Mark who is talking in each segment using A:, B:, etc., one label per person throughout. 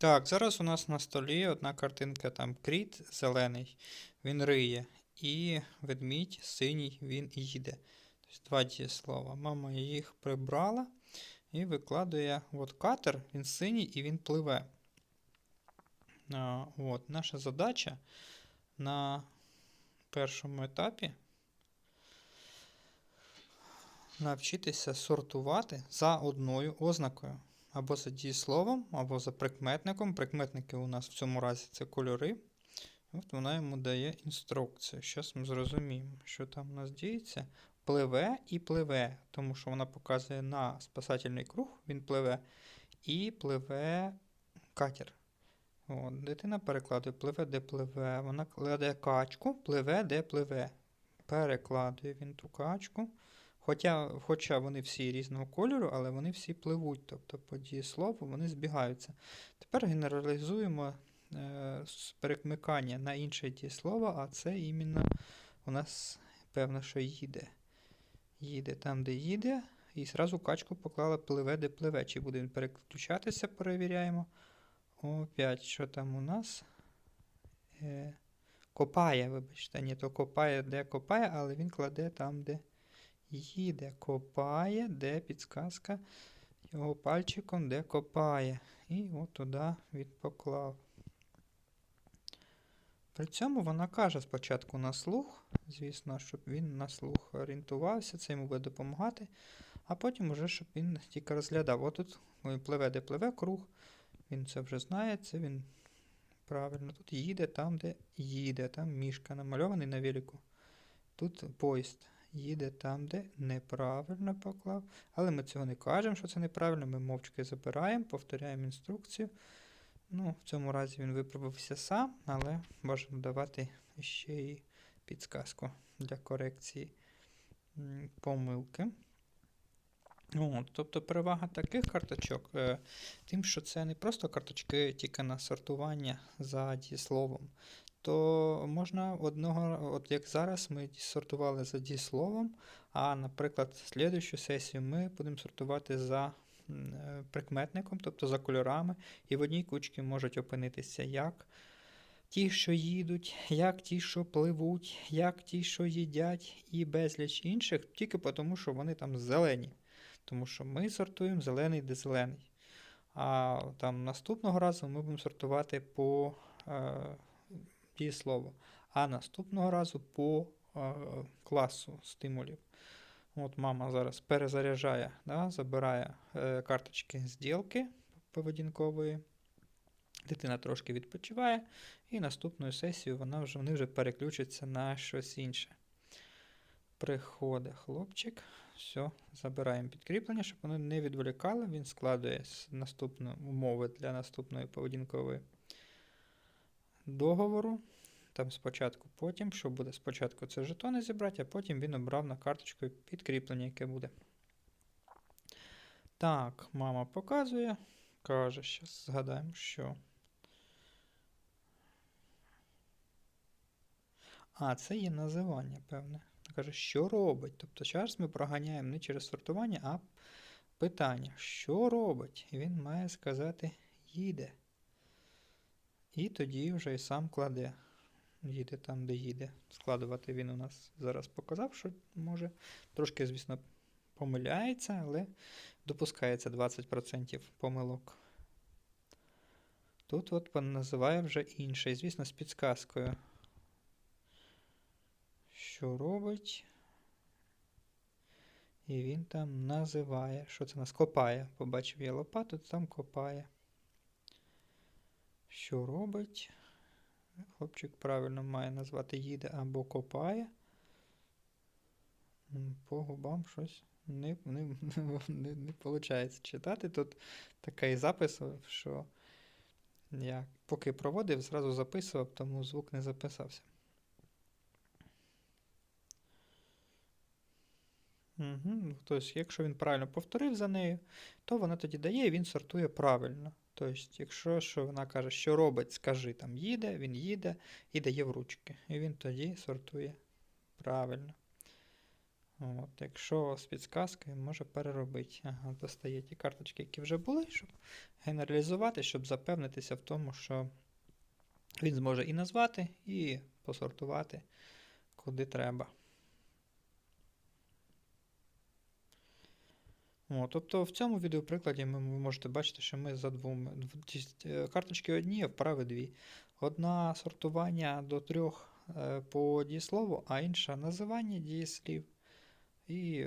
A: Так, зараз у нас на столі одна картинка, там кріт зелений, він риє, і ведмідь синій, він їде. Тобто два дієслова. Мама їх прибрала і викладує от катер, він синій і він пливе. А, от, наша задача на першому етапі навчитися сортувати за одною ознакою. Або за дієсловом, або за прикметником. Прикметники у нас в цьому разі це кольори. От вона йому дає інструкцію. Зараз ми зрозуміємо, що там у нас діється. Пливе і пливе, тому що вона показує на спасательний круг, він пливе, і пливе катер. От, дитина перекладує пливе, де пливе. Вона кладе качку, пливе, де пливе. Перекладує він ту качку. Хоча, хоча вони всі різного кольору, але вони всі пливуть, тобто по дієслову вони збігаються. Тепер генералізуємо е, з перекмикання на інше дієслово, а це іменно у нас певно, що їде. Їде там, де їде, і зразу качку поклала пливе, де пливе. Чи буде він переключатися, перевіряємо. Опять, що там у нас? Е, копає, вибачте, ні, то копає, де копає, але він кладе там, де їде, копає, де підсказка його пальчиком, де копає. І от туди він поклав. При цьому вона каже спочатку на слух, звісно, щоб він на слух орієнтувався, це йому буде допомагати, а потім уже, щоб він тільки розглядав. Отут пливе, де пливе круг, він це вже знає, це він правильно. Тут їде там, де їде, там мішка намальований на велику. Тут поїзд їде там, де неправильно поклав. Але ми цього не кажемо, що це неправильно. Ми мовчки забираємо, повторяємо інструкцію. Ну, В цьому разі він виправився сам, але можемо давати ще й підсказку для корекції помилки. От, Тобто перевага таких карточок, е, тим, що це не просто карточки тільки на сортування за дієсловом, то можна одного, от як зараз ми сортували за дієсловом, а, наприклад, слідущу сесію ми будемо сортувати за е, прикметником, тобто за кольорами, і в одній кучці можуть опинитися як ті, що їдуть, як ті, що пливуть, як ті, що їдять, і безліч інших, тільки тому, що вони там зелені. Тому що ми сортуємо зелений де зелений. А там наступного разу ми будемо сортувати по е, дієслову. А наступного разу по е, класу стимулів. От Мама зараз перезаряджає, да, забирає е, карточки зділки поведінкової. Дитина трошки відпочиває, і наступною сесією вона вже, вони вже переключаться на щось інше. Приходить хлопчик. Все, забираємо підкріплення, щоб воно не відволікало. Він складує наступну умови для наступної поведінкової договору. Там спочатку, потім, що буде спочатку це жетони зібрати, а потім він обрав на карточку підкріплення, яке буде. Так, мама показує. Каже, зараз згадаємо, що. А, це є називання, певне. Каже, що робить? Тобто зараз ми проганяємо не через сортування, а питання, що робить? І він має сказати їде. І тоді вже і сам кладе. Їде там, де їде. Складувати він у нас зараз показав, що може. Трошки, звісно, помиляється, але допускається 20% помилок. Тут от називає вже інше, звісно, з підсказкою що робить. І він там називає. Що це нас копає? Побачив я лопату, там копає. Що робить? Хлопчик правильно має назвати їде або копає. По губам щось не не, не, не, не виходить читати. Тут такий запис, що я поки проводив, зразу записував, тому звук не записався. Угу. Тобто, якщо він правильно повторив за нею, то вона тоді дає і він сортує правильно. Тобто, якщо що вона каже, що робить, скажи там їде, він їде і дає в ручки. І він тоді сортує правильно. От, якщо з підсказкою, може переробити. Ага, достає ті карточки, які вже були, щоб генералізувати, щоб запевнитися в тому, що він зможе і назвати, і посортувати куди треба. О, тобто в цьому відеоприкладі ми, ви можете бачити, що ми за двома е, карточки одні, а вправи дві. Одна сортування до трьох е, по дієслову, а інша називання дієслів. І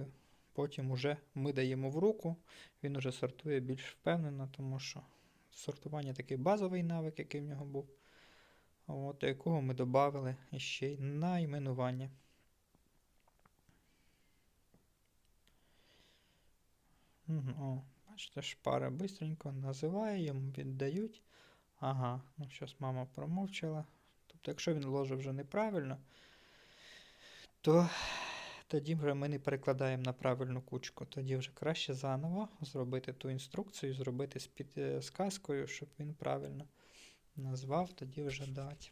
A: потім уже ми даємо в руку, він уже сортує більш впевнено, тому що сортування такий базовий навик, який в нього був, от, якого ми додали ще й найменування. Мгм, О, бачите, шпара бистренько називає, йому віддають. Ага, ну щось мама промовчала. Тобто, якщо він ложив вже неправильно, то тоді вже ми не перекладаємо на правильну кучку. Тоді вже краще заново зробити ту інструкцію, зробити з підсказкою, щоб він правильно назвав, тоді вже дати.